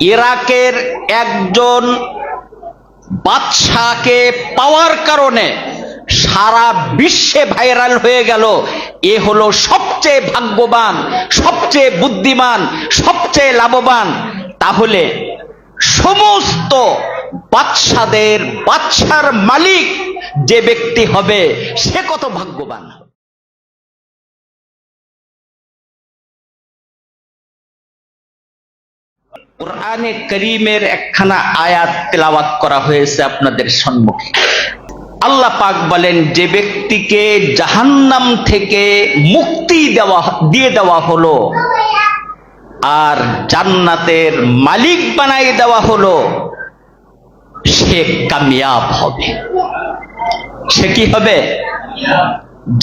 ইরাকের একজন বাদশাকে পাওয়ার কারণে সারা বিশ্বে ভাইরাল হয়ে গেল। এ হলো সবচেয়ে ভাগ্যবান, সবচেয়ে বুদ্ধিমান, সবচেয়ে লাভবান। তাহলে সমস্ত বাদশাদের, বাদশার মালিক যে ব্যক্তি হবে, সে কত ভাগ্যবান? কোরআনে করিমের একখানা আয়াত তেলাওয়াত করা হয়েছে আপনাদের সম্মুখে। আল্লাহ পাক বলেন, যে ব্যক্তিকে জাহান্নাম থেকে মুক্তি দেওয়া, দিয়ে দেওয়া হলো, আর জান্নাতের মালিক বানাই দেওয়া হলো, সে কামিয়াব হবে। সে কি হবে?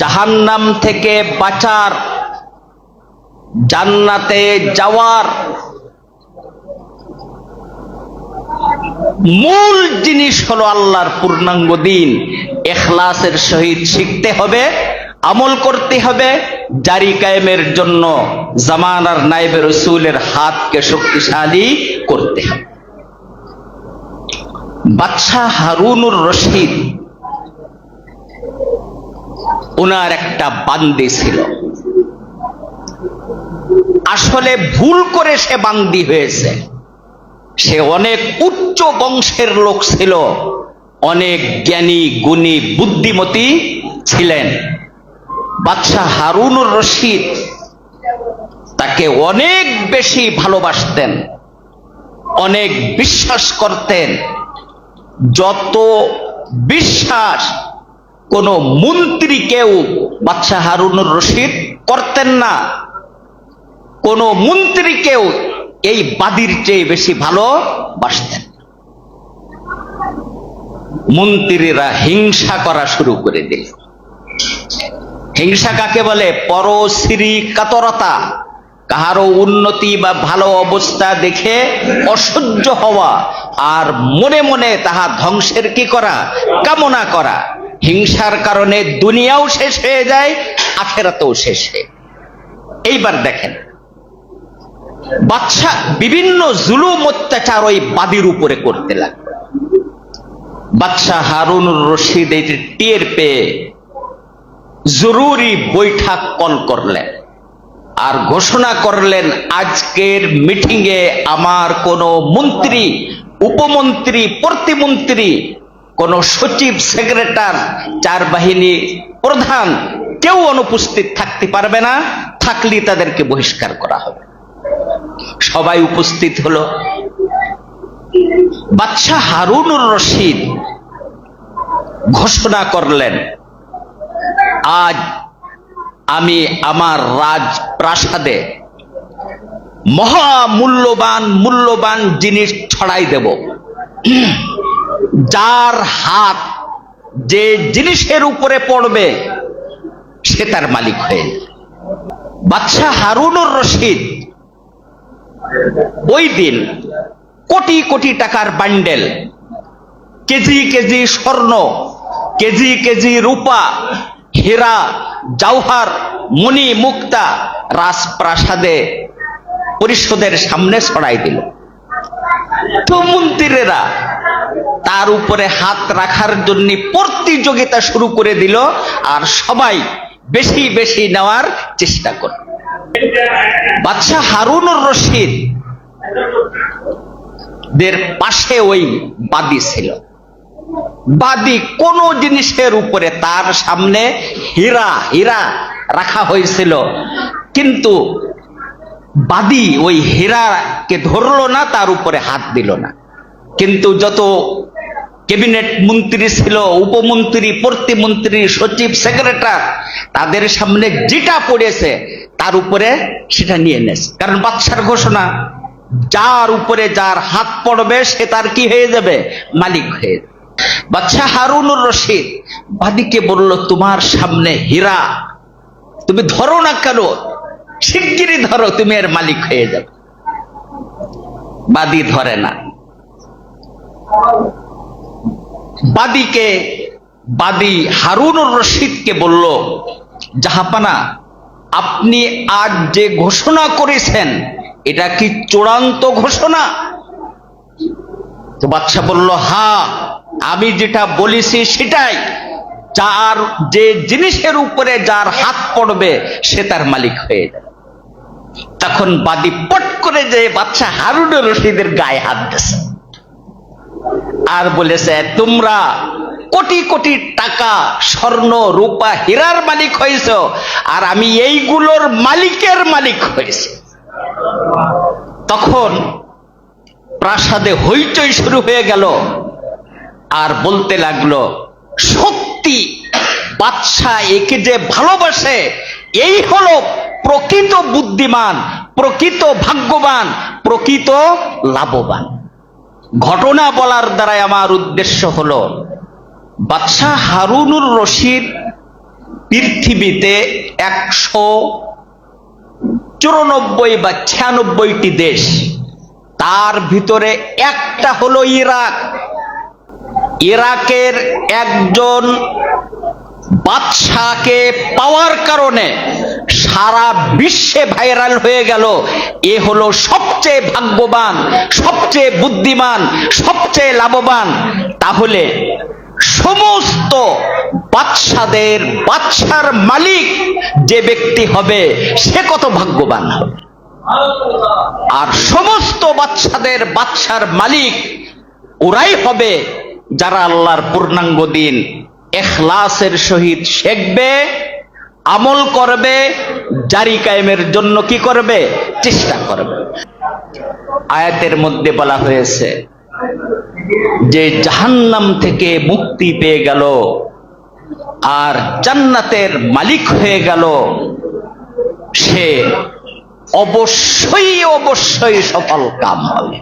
জাহান্নাম থেকে বাঁচার, জান্নাতে যাওয়ার মূল জিনিস হলো আল্লাহর পূর্ণাঙ্গ দিন। এখলাসের সহিত শিখতে হবে, আমল করতে হবে, জারি কায়েমের জন্য জামানার নাইবে রসুলের হাতকে শক্তিশালী করতে হবে। বাদশাহ হারুনুর রশিদ ওনার একটা বান্দি ছিল। আসলে ভুল করে সে বান্দি হয়েছে। সে অনেক উচ্চ বংশের লোক ছিল, অনেক জ্ঞানী, গুণী, বুদ্ধিমতী ছিলেন। বাদশাহ হারুনুর রশিদ তাকে অনেক বেশি ভালোবাসতেন, অনেক বিশ্বাস করতেন। যত বিশ্বাস কোন মন্ত্রীকেও বাদশাহ হারুনুর রশিদ করতেন না, কোন মন্ত্রীকেও এই বাদির চেয়ে বেশি ভালোবাসতেন মন্ত্রীরা হিংসা করা শুরু করে দিল। হিংসা কাকে বলে? পরশ্রী কাতরতা। কাহারও উন্নতি বা ভালো অবস্থা দেখে অসহ্য হওয়া আর মনে মনে তাহা ধ্বংসের কি করা? কামনা করা। হিংসার কারণে দুনিয়াও শেষ হয়ে যায়, আখেরাতেও শেষ হয়ে এইবার দেখেন বাদশাহ বিভিন্ন জুলুম অত্যাচার ওই বাদির উপরে করতে লাগল। বাদশাহ হারুনুর রশিদ এটি টের পেয়ে জরুরি বৈঠক কল করলেন আর ঘোষণা করলেন, আজকের মিটিংয়ে আমার কোন মন্ত্রী, উপমন্ত্রী, প্রতিমন্ত্রী, কোন সচিব, সেক্রেটার, চার বাহিনী প্রধান কেউ অনুপস্থিত থাকতে পারবে না। থাকলে তাদেরকে বহিষ্কার করা হবে। সবাই উপস্থিত হলো। বাদশাহ হারুনুর রশিদ ঘোষণা করলেন, আজ আমি আমার রাজ প্রাসাদে মহা মূল্যবান মূল্যবান জিনিস ছড়াই দেব। যার হাত যে জিনিসের উপরে পড়বে, সে তার মালিক হয়ে বাদশাহ হারুনুর রশিদ ওই দিন কোটি কোটি টাকার বান্ডেল, কেজি কেজি স্বর্ণ, কেজি কেজি রূপা, হীরা, জওহার মণি মুক্তা রাজপ্রাসাদে পরিষদের সামনে ছড়াই দিল। মন্ত্রীরা তার উপরে হাত রাখার জন্য প্রতিযোগিতা শুরু করে দিল আর সবাই বেশি বেশি নেওয়ার চেষ্টা করল। বাদশাহ হারুনুর রশিদ দের পাশে ওই বাদী ছিল। বাদী কোন জিনিসের উপরে তার সামনে হীরা হীরা রাখা হয়েছিল। কিন্তু বাদী ওই হীরাকে ধরলো না, তার উপরে হাত দিল না। কিন্তু যত ক্যাবিনেট মন্ত্রী ছিল, উপমন্ত্রী, প্রতিমন্ত্রী, সচিব, সেক্রেটার, তাদের সামনে যেটা পড়েছে। তার উপরে সেটা নিয়ে নেছে কারণ বাদশার ঘোষণা, যার উপরে যার হাত পড়বে, সে তার কি হয়ে যাবে? মালিক হয়ে বাদশাহ হারুনুর রশিদ বাদিকে বলল, তোমার সামনে হীরা। তুমি ধরো না কেন? শিগগিরই ধরো, তুমি এর মালিক হয়ে যাবে। বাদি ধরে না। বাদীকে, বাদী হারুনুর রশিদকে বলল, জাহাপানা আপনি আজ যে ঘোষণা করেছেন, এটা কি চূড়ান্ত ঘোষণা? তো বাদশাহ বলল, হা, আমি যেটা বলেছি সেটাই। যার যে জিনিসের উপরে যার হাত পড়বে, সে তার মালিক হয়ে যাবে। তখন বাদী পট করে যে বাচ্চা হারুনের রশিদের গায়ে হাত দিছে আর বলেছে, তোমরা কোটি কোটি টাকা স্বর্ণ রূপা হীরার মালিক হয়েছ, আর আমি এইগুলোর মালিকের মালিক হয়েছি। তখন প্রাসাদে হইচই শুরু হয়ে গেল, আর বলতে লাগল, সত্যি, বাদশাহ একে যে ভালোবাসে, এই হলো প্রকৃত বুদ্ধিমান, প্রকৃত ভাগ্যবান, প্রকৃত লাভবান। ঘটনা বলার দ্বারাই আমার উদ্দেশ্য হলো বাদশাহ হারুনুর রশিদ পৃথিবীতে একশো চুরানব্বই বা ছিয়ানব্বইটি দেশ। তার ভিতরে একটা হলো ইরাক। ইরাকের একজন বাদশাহকে পাওয়ার কারণে সারা বিশ্বে ভাইরাল হয়ে গেল। এ হলো সবচেয়ে ভাগ্যবান, সবচেয়ে বুদ্ধিমান, সবচেয়ে লাভবান। তাহলে সমস্ত বাদশাদের, বাদশার মালিক যে ব্যক্তি হবে, সে কত ভাগ্যবান আর সমস্ত বাচ্চাদের বাচ্চার মালিক ওরাই হবে যারা আল্লাহর পূর্ণাঙ্গ দিন এখলাসের সহিত শেখবে, আমল করবে, জারি কায়েমের জন্য কি করবে? চেষ্টা করবে। আয়াতের মধ্যে বলা হয়েছে যে জাহান্নাম থেকে মুক্তি পেয়ে গেল, আর জান্নাতের মালিক হয়ে গেল, সে অবশ্যই অবশ্যই সফল কাম হবে।